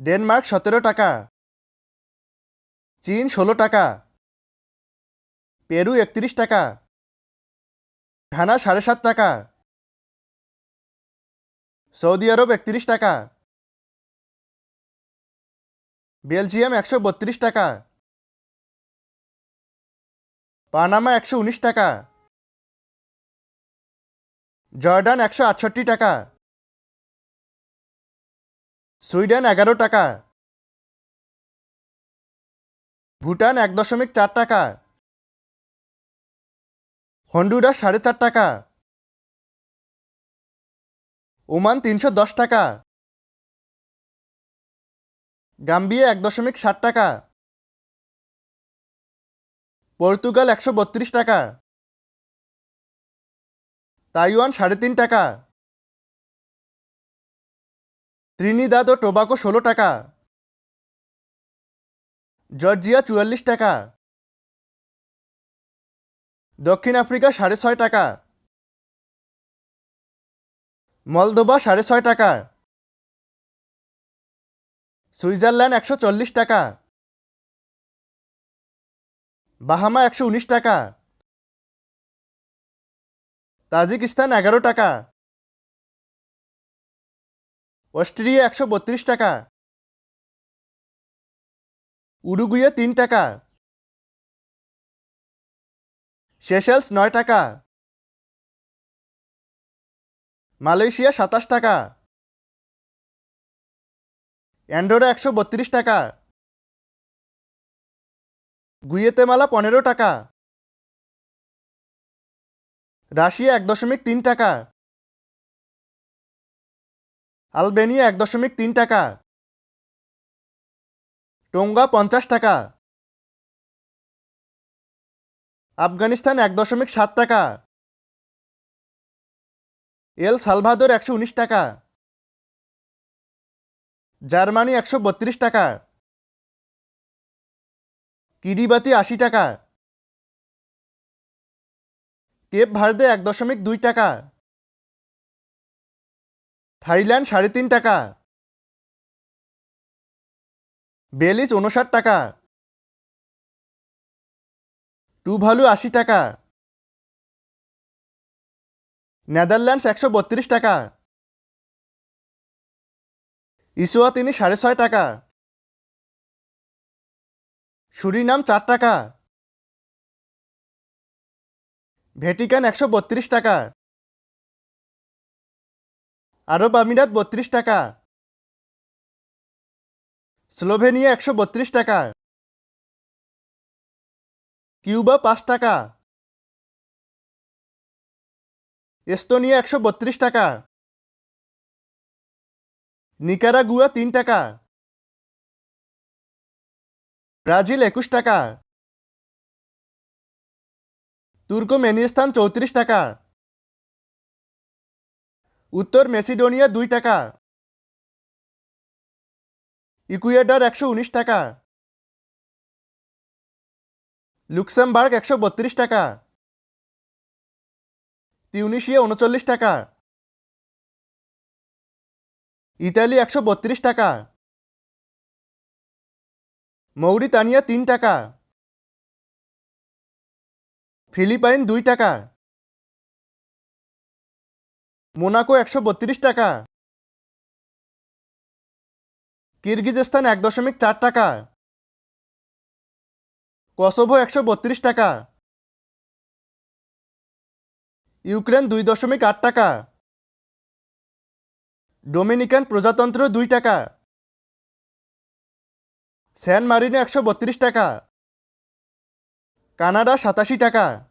Denmark সতেরো টাকা। চীন ষোলো টাকা। পেরু একত্রিশ টাকা। ঘানা সাড়ে সাত টাকা। সৌদি আরব একত্রিশ টাকা। বেলজিয়াম একশো বত্রিশ টাকা। পানামা একশো উনিশ টাকা। জর্ডান একশো আটষট্টি টাকা। সুইডেন এগারো টাকা। ভুটান এক দশমিক চার টাকা। হন্ডুরাস সাড়ে চার টাকা। ওমান তিনশো দশ টাকা। গাম্বিয়া এক দশমিক ষাট টাকা। পর্তুগাল একশো বত্রিশ টাকা। তাইওয়ান সাড়ে তিন টাকা। ত্রিনিদাদ ও টোবাকো ষোলো টাকা। জর্জিয়া চুয়াল্লিশ টাকা। দক্ষিণ আফ্রিকা সাড়ে ছয় টাকা। মলদোবা সাড়ে ছয় টাকা। সুইজারল্যান্ড একশো চল্লিশ টাকা। বাহামা একশো উনিশ টাকা। তাজিকিস্তান এগারো টাকা। অস্ট্রিয়া একশো বত্রিশ টাকা। উরুগুয়ে তিন টাকা। সেশেলস নয় টাকা। মালয়েশিয়া সাতাশ টাকা। অ্যান্ডোরা একশো বত্রিশ টাকা। গুয়েতেমালা পনেরো টাকা। রাশিয়া এক দশমিক তিন টাকা। আলবেনিয়া এক দশমিক তিন টাকা। টোঙ্গা পঞ্চাশ টাকা। আফগানিস্তান এক দশমিক সাত টাকা। এল সালভাদর একশো উনিশ টাকা। জার্মানি একশো বত্রিশ টাকা। কিরিবাতি আশি টাকা। কেপ ভার্দে এক দশমিক দুই টাকা। থাইল্যান্ড সাড়ে তিন টাকা। বেলিজ উনষাট টাকা। টুভালু আশি টাকা। নেদারল্যান্ডস একশো বত্রিশ টাকা। ইসোয়া তিনি সাড়ে ছয় টাকা। সুরিনাম চার টাকা। ভ্যাটিকান একশো বত্রিশ টাকা। আরব আমিরাত বত্রিশ টাকা। স্লোভেনিয়া একশো বত্রিশ টাকা। কিউবা পাঁচ টাকা। এস্তোনিয়া একশো বত্রিশ টাকা। নিকারাগুয়া তিন টাকা। ব্রাজিল একুশ টাকা। তুর্কমেনিস্তান চৌত্রিশ টাকা। উত্তর মেসিডোনিয়া দুই টাকা। ইকুয়েডর একশো উনিশ টাকা। লুক্সেমবার্গ একশো বত্রিশ টাকা। তিউনিশিয়া উনচল্লিশ টাকা। ইতালি একশো বত্রিশ টাকা। মৌরিতানিয়া তিন টাকা। ফিলিপাইন দুই টাকা। মোনাকো একশো বত্রিশ টাকা। কিরগিজস্তান এক দশমিক চার টাকা। কসোভো একশো বত্রিশ টাকা। ইউক্রেন দুই দশমিক আট টাকা। ডোমিনিকান প্রজাতন্ত্র দুই টাকা। স্যান মারিনো একশো বত্রিশ টাকা। কানাডা সাতাশি টাকা।